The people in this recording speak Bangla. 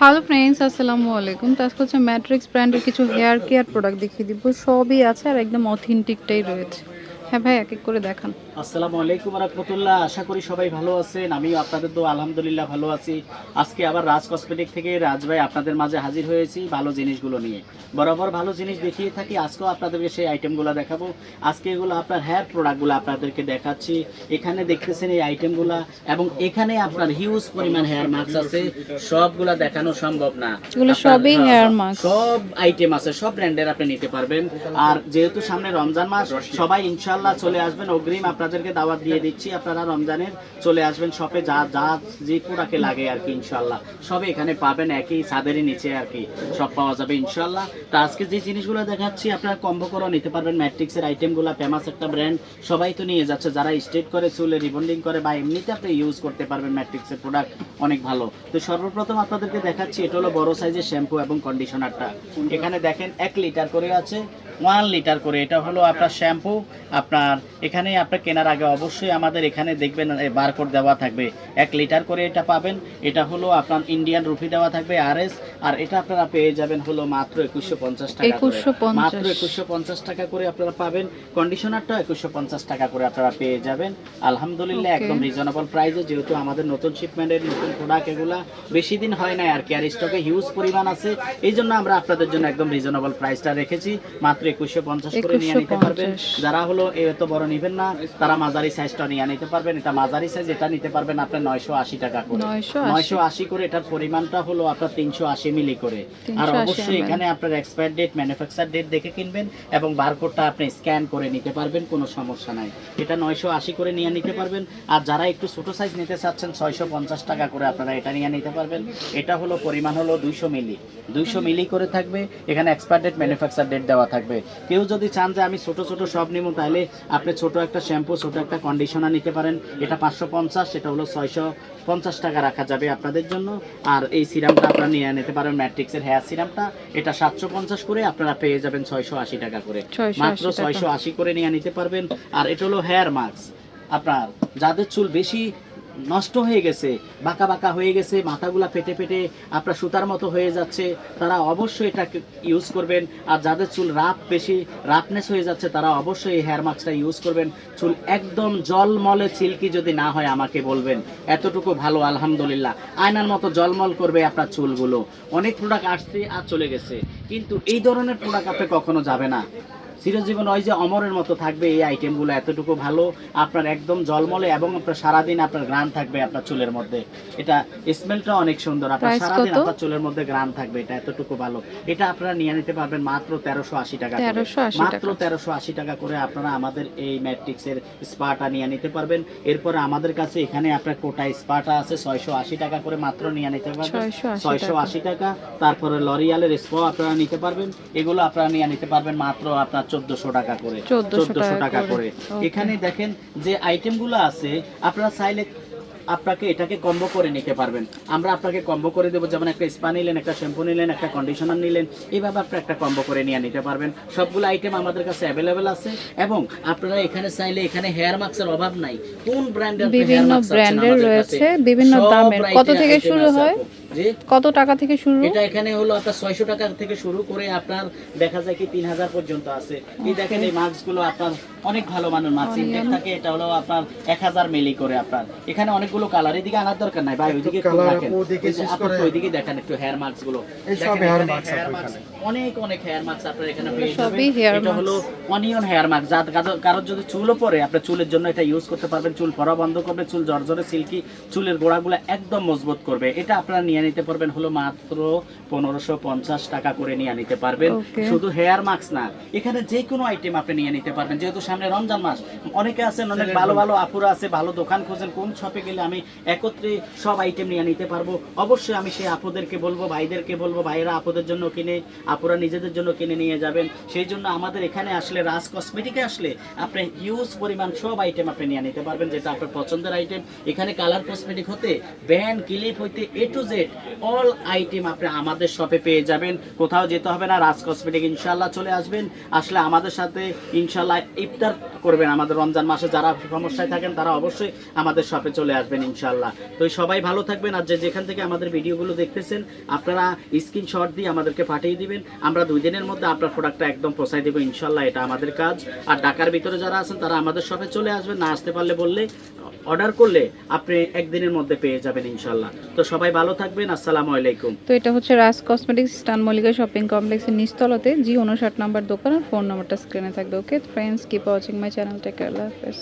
হ্যালো ফ্রেন্ডস আসসালামু আলাইকুম। তো আজকে হচ্ছে ম্যাট্রিক্স ব্র্যান্ডের কিছু হেয়ার কেয়ার প্রোডাক্ট দেখিয়ে দিব। সবই আছে আর একদম অথেন্টিকটাই রয়েছে। হ্যাঁ ভাই এক এক করে দেখান। আসসালামু আলাইকুম রহমতুল্লাহ। আশা করি সবাই ভালো আছেন। আমি আপনাদের তো আলহামদুলিল্লাহ ভালো আছি। আজকে আবার রাজ কসমেটিক থেকে রাজ ভাই আপনাদের মাঝে হাজির হয়েছি ভালো জিনিসগুলো নিয়ে। বরাবর ভালো জিনিস দেখিয়ে থাকি আজকেও আপনাদেরকে সেই আইটেমগুলো দেখাবো। আজকে এগুলো আপনার হেয়ার প্রোডাক্টগুলো আপনাদেরকে দেখাচ্ছি। এখানে দেখতেছেন এই আইটেমগুলো এবং এখানে আপনার হিউজ পরিমাণ হেয়ার মাস্ক আছে। সবগুলা দেখানো সম্ভব না। সবই হ্যাঁ, hair mask। সব আইটেম আছে সব ব্র্যান্ডের আপনি নিতে পারবেন। আর যেহেতু সামনে রমজান মাস সবাই ইনশাল্লাহ চলে আসবেন। অগ্রিম আপনাদেরকে দাওয়াত দিয়ে দিচ্ছি। আপনারা রমজানের চলে আসবেন শপে, যা যা যে প্রোডাক্টে লাগে আর কি ইনশাল্লাহ সবে এখানে পাবেন, একই ছাদেরই নিচে আর কি, সব পাওয়া যাবে ইনশাল্লাহ তা আজকে যে জিনিসগুলো দেখাচ্ছি, আপনারা কম্বো করে নিতে পারবেন। ম্যাট্রিক্সের আইটেমগুলো ফেমাস একটা ব্র্যান্ড সবাই তো নিয়ে যাচ্ছে। যারা স্ট্রেট করে চুলে রিবন্ডিং করে বা এমনিতে আপনি ইউজ করতে পারবেন ম্যাট্রিক্সের প্রোডাক্ট অনেক ভালো। তো সর্বপ্রথম আপনাদেরকে দেখাচ্ছি, এটা হলো বড় সাইজের শ্যাম্পু এবং কন্ডিশনারটা এখানে দেখেন, এক লিটার করে আছে। ওয়ান লিটার করে। এটা হলো আপনার শ্যাম্পু আপনার এখানে আপনার কেনার আগে অবশ্যই আমাদের এখানে দেখবেন বারকোড দেওয়া থাকবে। এক লিটার করে এটা পাবেন। এটা হলো আপনার ইন্ডিয়ান রুপি দেওয়া থাকবে আর এস আর এটা আপনারা পেয়ে যাবেন হলো মাত্র একুশশো পঞ্চাশ টাকা মাত্র একুশশো পঞ্চাশ টাকা করে আপনারা পাবেন। কন্ডিশনারটাও একুশশো পঞ্চাশ টাকা করে আপনারা পেয়ে যাবেন। আলহামদুলিল্লাহ একদম রিজনেবল প্রাইসে যেহেতু আমাদের নতুন শিপমেন্টের নতুন প্রোডাক্ট এগুলা বেশি দিন হয় না আর কি আর স্টকে হিউজ পরিমাণ আছে এই জন্য আমরা আপনাদের জন্য একদম রিজনেবল প্রাইসটা রেখেছি। মাত্র একুশশো পঞ্চাশ করে নিয়ে নিতে পারবেন। যারা হলো এত বড় নিবেন না তারা মাঝারি সাইজটা নিয়ে নিতে পারবেন। এটা মাঝারি সাইজ এটা নিতে পারবেন আপনার নয়শো আশি টাকা করে। নয়শো আশি। করে এটার পরিমাণটা হলো আপনার তিনশো আশি মিলি করে। আর অবশ্যই এখানে আপনার এক্সপায়ার ডেট ম্যানুফ্যাকচার ডেট দেখে কিনবেন এবং বারকোডটা আপনি স্ক্যান করে নিতে পারবেন কোনো সমস্যা নাই। এটা নয়শো আশি করে নিয়ে নিতে পারবেন। আর যারা একটু ছোট সাইজ নিতে চাচ্ছেন ছয়শো পঞ্চাশ টাকা করে আপনারা এটা নিয়ে নিতে পারবেন। এটা হলো পরিমাণ হলো দুইশো মিলি। দুইশো মিলি করে থাকবে। এখানে এক্সপায়ার ডেট ম্যানুফ্যাকচার ডেট দেওয়া থাকবে। কেউ যদি চান যে আমি ছোট ছোট সব নিব তাহলে আপনি ছোট একটা শ্যাম্পু ছোট একটা কন্ডিশনার নিতে পারেন। এটা পাঁচশো পঞ্চাশ সেটা হলো ছয়শো পঞ্চাশ টাকা রাখা যাবে আপনাদের জন্য। আর এই সিরামটা আপনারা নিয়ে নিতে পারেন ম্যাট্রিক্সের হেয়ার সিরামটা। এটা সাতশো পঞ্চাশ করে আপনারা পেয়ে যাবেন ছয়শো আশি টাকা করে। মাত্র ছয়শো আশি করে নিয়ে নিতে পারবেন। আর এটা হলো হেয়ার মাস্ক। আপনার যাদের চুল বেশি নষ্ট হয়ে গেছে, বাঁকা বাঁকা হয়ে গেছে, মাথাগুলা ফেটে ফেটে আপনার সুতার মতো হয়ে যাচ্ছে। তারা অবশ্যই এটা ইউজ করবেন। আর যাদের চুল রাফ বেশি রাফনেস হয়ে যাচ্ছে, তারা অবশ্যই হেয়ার মাস্কটা ইউজ করবেন। চুল একদম জলমলে সিল্কি যদি না হয়, আমাকে বলবেন। এতটুকু ভালো, আলহামদুলিল্লাহ। আয়নার মতো জলমল করবে আপনার চুলগুলো। অনেক প্রোডাক্ট আসছে আর চলে গেছে। কিন্তু এই ধরনের প্রোডাক্ট আপনি কখনো যাবে না। চিরজীবন ওই যে অমরের মতো থাকবে এই আইটেমগুলো এতটুকু ভালো। আপনার একদম জলমলে এবং আপনার সারাদিন আপনার গ্রান থাকবে আপনার চুলের মধ্যে। এটা স্মেলটা অনেক সুন্দর। আপনার সারাদিন আপনার চুলের মধ্যে গ্রান থাকবে এটা এতটুকু ভালো। এটা আপনারা নিয়ে নিতে পারবেন মাত্র তেরোশো আশি টাকা মাত্র তেরোশো আশি টাকা করে আপনারা আমাদের এই ম্যাট্রিক্সের স্পাটা নিয়ে নিতে পারবেন। এরপরে আমাদের কাছে এখানে আপনার কোটা স্পাটা আছে ছয়শো আশি টাকা করে মাত্র নিয়ে নিতে পারবেন। ছয়শো আশি টাকা। তারপরে লরিয়ালের স্পো আপনারা নিতে পারবেন। এগুলো আপনারা নিয়ে নিতে পারবেন মাত্র আপনার চোদ্দশো টাকা করে 1400 টাকা করে। এখানে দেখেন যে আইটেমগুলো আছে আপনারা চাইলে আপনাকে এটাকে কম্বো করে নিতে পারবেন। আমরা আপনাকে কম্বো করে দেবো যেমন একটা স্পা নিলেন একটা শ্যাম্পু নিলেন একটা কন্ডিশনার নিলেন এইভাবে আপনি একটা কম্বো করে নিয়ে নিতে পারবেন। সবগুলো আইটেম আমাদের কাছে অ্যাভেলেবেল আছে এবং আপনারা এখানে চাইলে এখানে হেয়ার মাস্কের অভাব নাই। কোন ব্র্যান্ডের বিভিন্ন brand-এর রয়েছে, বিভিন্ন দামের। কত থেকে শুরু হয়? কত টাকা থেকে শুরু? এটা এখানে হলো আপনার ছয়শো টাকা থেকে শুরু করে আপনার দেখা যায় কি তিন হাজার পর্যন্ত আছে। এই দেখেন এই মাস্কগুলো আপনার অনেক ভালো মানের মাস্ক ইনটেক থাকে এটা হলো আপনার এক হাজার মিলি করে আপনার। এখানে অনেকগুলো কালার এদিকে আনার দরকার নাই ভাই ওইদিকে দেখেন। ওদিকে এই যে choose আপনি করে- ওইদিকে দেখেন একটু হেয়ার মাস্কগুলো। অনেক অনেক হেয়ার মাস্ক আপনার এখানে পেয়ে সবই যাবেন। এটা হলো অনিয়ন হেয়ার মাস্ক যা কারোর যদি চুলও পরে আপনার চুলের জন্য এটা ইউজ করতে পারবেন। চুল পড়া বন্ধ করবে চুল জর্জরে সিল্কি চুলের গোড়াগুলো একদম মজবুত করবে। এটা আপনারা নিয়ে নিতে পারবেন হলো মাত্র পনেরোশো পঞ্চাশ টাকা করে নিয়ে নিতে পারবেন। শুধু হেয়ার মাস্ক না এখানে যে কোনো আইটেম আপনি নিয়ে নিতে পারবেন। যেহেতু সামনে রমজান মাস অনেকে আছেন অনেক ভালো ভালো আপুরা আছে ভালো দোকান খোঁজেন কোন শপে গেলে আমি একত্রে সব আইটেম নিয়ে নিতে পারব। অবশ্যই আমি সেই আপুদেরকে বলব ভাইদেরকে বলব ভাইয়েরা আপুদের জন্য কিনে আপুরা নিজেদের জন্য কিনে নিয়ে যাবেন। সেই জন্য আমাদের এখানে আসলে রাজ কসমেটিকে আসলে আপনি হিউজ পরিমাণ সব আইটেম আপনি নিয়ে নিতে পারবেন যেটা আপনার পছন্দের আইটেম এখানে কালার কসমেটিক হতে ব্যান্ড ক্লিপ হইতে A to Z all item আপনি আমাদের শপে পেয়ে যাবেন। কোথাও যেতে হবে না, রাজ কসমেটিক ইনশাল্লাহ চলে আসবেন। আসলে আমাদের সাথে ইনশাল্লাহ ইফতার করবেন আমাদের রমজান মাসে। যারা সমস্যায় থাকেন, তারা অবশ্যই আমাদের শপে চলে আসবেন ইনশাল্লাহ তো সবাই ভালো থাকবেন আর যে যেখান থেকে আমাদের ভিডিওগুলো দেখতেছেন, আপনারা স্ক্রিনশট দিয়ে আমাদেরকে পাঠিয়ে দিবেন। আমরা দুই দিনের মধ্যে আপনার প্রোডাক্টটা একদম পৌঁছাই দেবো ইনশাল্লাহ এটা আমাদের কাজ। আর ঢাকার ভিতরে যারা আছেন, তারা আমাদের শপে চলে আসবেন। না আসতে পারলে বললে অর্ডার করলে আপনি একদিনের মধ্যে পেয়ে যাবেন ইনশাল্লাহ তো সবাই ভালো থাকবেন। আসসালামু আলাইকুম। তো এটা হচ্ছে রাজ কসমেটিক্স, স্টান মল্লিকা শপিং কমপ্লেক্সের নিচতলাতে, জি উনষাট নাম্বার দোকান ফোন নাম্বারটা স্ক্রিনে থাকবে, okay? Friends keep watching my channel take আল্লাহ হাফেজ।